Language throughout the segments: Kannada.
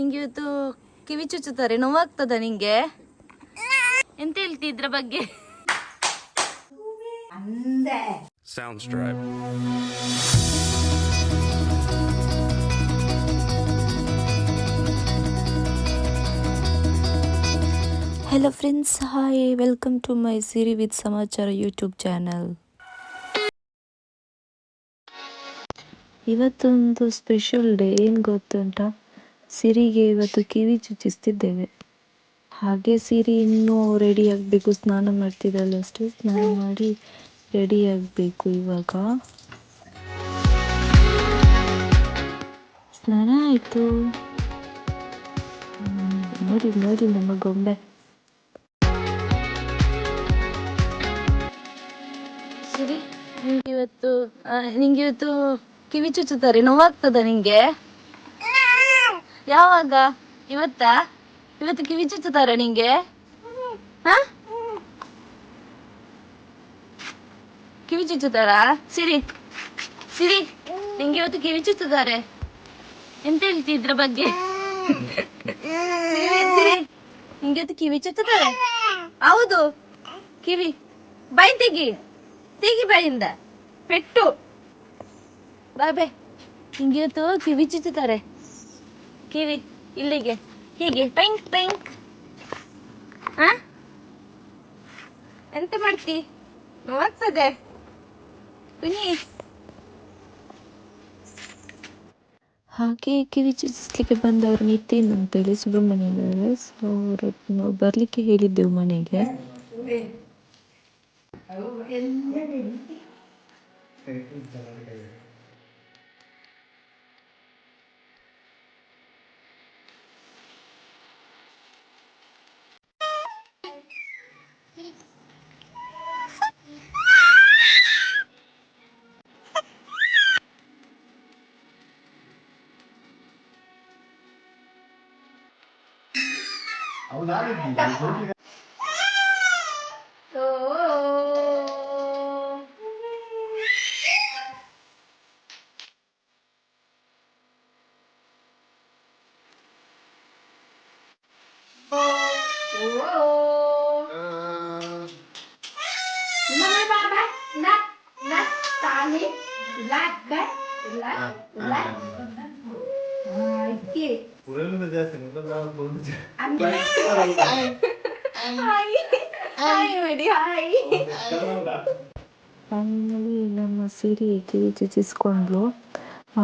ನಿಂಗೆ ಇವತ್ತು ಕಿವಿ ಚುಚ್ಚುತ್ತಾರೆ ನೋವಾಗ್ತದ ನಿಂಗೆ? ಎಂತ ಹೇಳ್ತಿ ಇದ್ರ ಬಗ್ಗೆ. Hello friends hi welcome to my Siri with Samachara YouTube channel ಇವತ್ತೊಂದು ಸ್ಪೆಷಲ್ ಡೇ ಏನು ಗೊತ್ತುಂಟ? ಸಿರಿಗೆ ಇವತ್ತು ಕಿವಿ ಚುಚ್ಚಿಸ್ತಿದ್ದೇವೆ. ಹಾಗೆ ಸಿರಿ ಇನ್ನೂ ರೆಡಿ ಆಗಬೇಕು. ಸ್ನಾನ ಅಷ್ಟೇ. ಸ್ನಾನ ಮಾಡಿ ರೆಡಿ ಆಗಬೇಕು ಇವಾಗ. ಸ್ನಾನ ಆಯಿತು. ನೋಡಿ ನೋಡಿ ನಮ್ಮ ಗೊಂಬೆ. ಸರಿ ನಿಂಗೆ ಇವತ್ತು ನಿಂಗೆ ಇವತ್ತು ಕಿವಿ ಚುಚ್ಚುತ್ತಾರೆ. ನೋವಾಗ್ತದ ನಿಂಗೆ? ಯಾವಾಗ? ಇವತ್ತಾ? ಇವತ್ತು ಕಿವಿ ಚುಚ್ಚುತ್ತಾರ ನಿಂಗೆ? ಹಾ? ಕಿವಿ ಚುಚ್ಚುತ್ತಾರ? ಸಿರಿ ಸಿರಿ, ನಿಂಗೆ ಇವತ್ತು ಕಿವಿ ಚುಚ್ಚುತ್ತಾರೆ. ಎಂತ ಹೇಳ್ತಿ ಇದ್ರ ಬಗ್ಗೆ? ನಿಂಗೆ ಇವತ್ತು ಕಿವಿ ಚುಚ್ಚುತ್ತಾರೆ? ಹೌದು. ಕಿವಿ ಬೈ ತೆಗಿ. ತೆಗಿ ಬಾಯಿಂದ. ಪೆಟ್ಟು. ಬಾಬೆ ನಿಂಗೆ ಇವತ್ತು ಕಿವಿ ಚುಚ್ಚುತ್ತಾರೆ. ಕಿವಿ ಇಲ್ಲಿಗೆ. ಹೀಗೆ ಟೈಂಕ್ ಟೈಂಕ್ ಆ? ಎಂತ ಮಾಡ್ತಿ? ನೋವಾಗ್ತದೆ. ಕುನಿ ಹಾಗೆ ಕಿವಿ ಚುಚ್ಚಿಸ್ಲಿಕ್ಕೆ ಬಂದವರು ನಿತಿನ್ ಅಂತೇಳಿ ಸುಬ್ರಹ್ಮಣ್ಯದವರು ಸೊ ನಾವು ಬರಲಿಕ್ಕೆ ಹೇಳಿದ್ದೆವು ಮನೆಗೆ. Ông lá lên gì vậy? Xuống đi Lát bé, lát, lát, lát. Finally ನಮ್ಮ ಸಿರಿ ಚುಚ್ಚಿಸ್ಕೊಂಡ್ಲು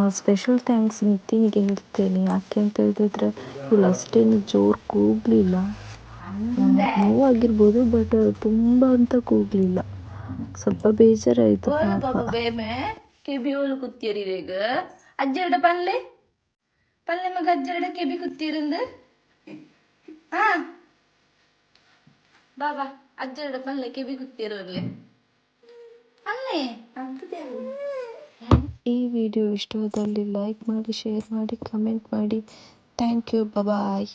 ಸ್ಪೆಷಲ್ ಥ್ಯಾಂಕ್ಸ್ ನಿತಿನ್ಗೆ ಹೇಳ್ತೇನೆ. ಯಾಕೆ ಅಂತ ಹೇಳಿದ್ರೆ ಇವಳು ಅಷ್ಟೇನು ಜೋರು ಕೂಗಲಿಲ್ಲ. ನೋವಾಗಿರ್ಬೋದು ಬಟ್ ತುಂಬ ಅಂತ ಕೂಗಲಿಲ್ಲ. ಸ್ವಲ್ಪ ಬೇಜಾರಾಯಿತು ಬೇಮೆ. ಕೆಬಿ ಪಲ್ಲೆ? ಪಲ್ಲೆ ಮಗ ಅಜ್ಜರಡ ಕೆಬಿ ಕುತ್ತಿರಂದು? ಹಾ ಬಾಬಾ ಅಜ್ಜರಡ ಪಲ್ಲೆ ಕೆಬಿ ಕುತ್ತಿರೋರ್ಲೆ ಅಲ್ಲೆ. ಅಂತದೇ ಈ ವಿಡಿಯೋ ಇಷ್ಟವಾದಲ್ಲಿ ಲೈಕ್ ಮಾಡಿ ಶೇರ್ ಮಾಡಿ ಕಮೆಂಟ್ ಮಾಡಿ. Thank you bye